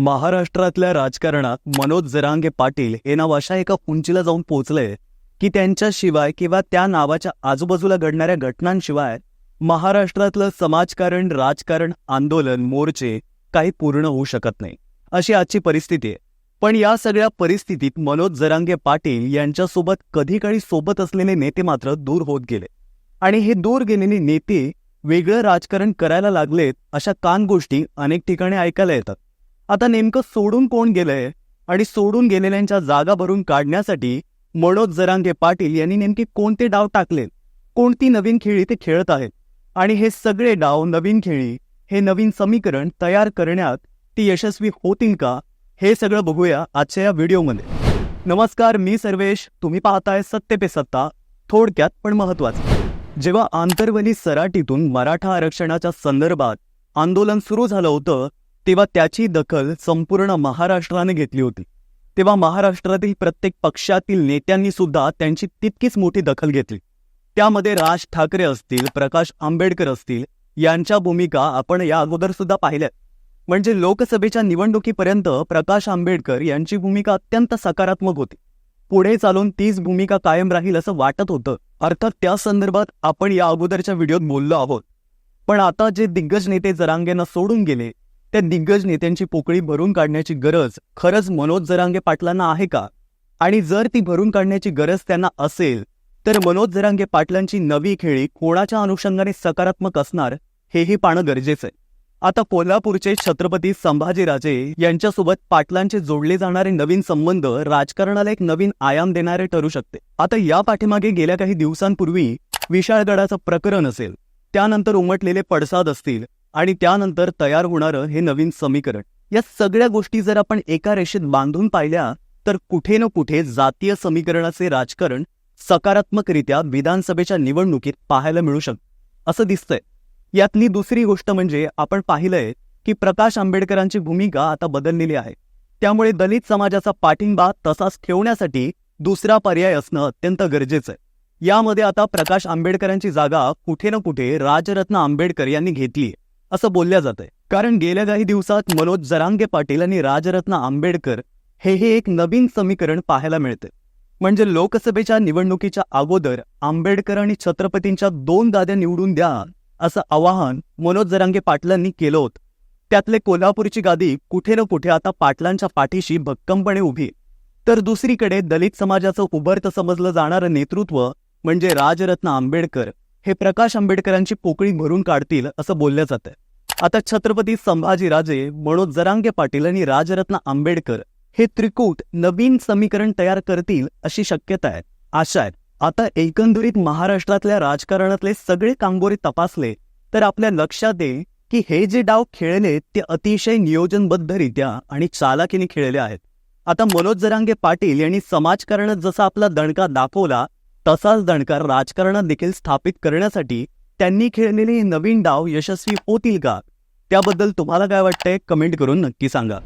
महाराष्ट्रातल्या राजकारणात मनोज जरांगे पाटील हे नाव अशा एका उंचीला जाऊन पोचलंय की त्यांच्याशिवाय किंवा त्या नावाच्या आजूबाजूला घडणाऱ्या घटनांशिवाय महाराष्ट्रातलं समाजकारण राजकारण आंदोलन मोर्चे काही पूर्ण होऊ शकत नाही. अशी आजची परिस्थिती आहे. पण या सगळ्या परिस्थितीत मनोज जरांगे पाटील यांच्यासोबत कधी काळी सोबत असलेले नेते मात्र दूर होत गेले. आणि हे दूर गेलेले नेते वेगळं राजकारण करायला लागलेत अशा कान गोष्टी अनेक ठिकाणी ऐकायला येतात. आता नेमकं सोडून कोण गेलंय? आणि सोडून गेलेल्यांच्या जागा भरून काढण्यासाठी मनोज जरांगे पाटील यांनी नेमके कोणते डाव टाकले कोणती नवीन खेळी ते खेळत आहेत? आणि हे सगळे डाव नवीन खेळी हे नवीन समीकरण तयार करण्यात ती यशस्वी होतील का? हे सगळं बघूया आजच्या या व्हिडिओमध्ये. नमस्कार मी सर्वेश. तुम्ही पाहताय सत्य पे सत्ता. थोडक्यात पण महत्वाचं जेव्हा आंतरवली सराटीतून मराठा आरक्षणाच्या संदर्भात आंदोलन सुरू झालं होतं तेव्हा त्याची दखल संपूर्ण महाराष्ट्राने घेतली होती. तेव्हा महाराष्ट्रातील प्रत्येक पक्षातील नेत्यांनी सुद्धा त्यांची तितकीच मोठी दखल घेतली. त्यामध्ये राज ठाकरे असतील प्रकाश आंबेडकर असतील यांच्या भूमिका आपण या अगोदर सुद्धा पाहिल्यात. म्हणजे लोकसभेच्या निवडणुकीपर्यंत प्रकाश आंबेडकर यांची भूमिका अत्यंत सकारात्मक होती. पुढे चालून तीच भूमिका कायम राहील असं वाटत होतं. अर्थात त्या संदर्भात आपण या अगोदरच्या व्हिडिओत बोललो आहोत. पण आता जे दिग्गज नेते जरांगेंना सोडून गेले त्या दिग्गज नेत्यांची पोकळी भरून काढण्याची गरज खरंच मनोज जरांगे पाटलांना आहे का? आणि जर ती भरून काढण्याची गरज त्यांना असेल तर मनोज जरांगे पाटलांची नवी खेळी कोणाच्या अनुषंगाने सकारात्मक असणार हेही पाहणं गरजेचं आहे. आता कोल्हापूरचे छत्रपती संभाजीराजे यांच्यासोबत पाटलांचे जोडले जाणारे नवीन संबंध राजकारणाला एक नवीन आयाम देणारे ठरू शकते. आता या पाठीमागे गेल्या काही दिवसांपूर्वी विशाळगडाचं प्रकरण असेल. त्यानंतर उमटलेले पडसाद असतील. आणि त्यानंतर तयार होणारं हे नवीन समीकरण. या सगळ्या गोष्टी जर आपण एका रेषेत बांधून पाहिल्या तर कुठे न कुठे जातीय समीकरणाचे राजकारण सकारात्मकरित्या विधानसभेच्या निवडणुकीत पाहायला मिळू शकतं. असं दिसतंय. यातली दुसरी गोष्ट म्हणजे आपण पाहिलंय की प्रकाश आंबेडकरांची भूमिका आता बदललेली आहे. त्यामुळे दलित समाजाचा पाठिंबा तसाच ठेवण्यासाठी दुसरा पर्याय असणं अत्यंत गरजेचं आहे. यामध्ये आता प्रकाश आंबेडकरांची जागा कुठे ना कुठे राजरत्न आंबेडकर यांनी घेतली असं बोलल्या जातंय. कारण गेल्या काही दिवसात मनोज जरांगे पाटील आणि राजरत्न आंबेडकर हे हे एक नवीन समीकरण पाहायला मिळते म्हणजे लोकसभेच्या निवडणुकीच्या अगोदर आंबेडकर आणि छत्रपतींच्या दोन गाद्या निवडून द्या असं आवाहन मनोज जरांगे पाटलांनी केलं होतं. त्यातले कोल्हापूरची गादी कुठे ना कुठे आता पाटलांच्या पाठीशी भक्कमपणे उभी तर दुसरीकडे दलित समाजाचं उभरतं समजलं जाणारं नेतृत्व म्हणजे राजरत्न आंबेडकर हे प्रकाश आंबेडकरांची पोकळी भरून काढतील असं बोललं जातंय. आता छत्रपती संभाजीराजे मनोज जरांगे पाटील आणि राजरत्न आंबेडकर हे त्रिकूट नवीन समीकरण तयार करतील अशी शक्यता आहे. आशा आहे आता एकंदरीत महाराष्ट्रातल्या राजकारणातले सगळे कांगोरे तपासले तर आपल्या लक्षात येईल की हे जे डाव खेळले ते अतिशय नियोजनबद्धरित्या आणि चालाकीने खेळले आहेत. आता मनोज जरांगे पाटील यांनी समाजकारणात जसा आपला दणका दाखवला तसाच दणकार राजकारणात देखील स्थापित करण्यासाठी त्यांनी खेळलेले नवीन डाव यशस्वी होतील का? त्याबद्दल तुम्हाला काय वाटतंय? कमेंट करून नक्की सांगा.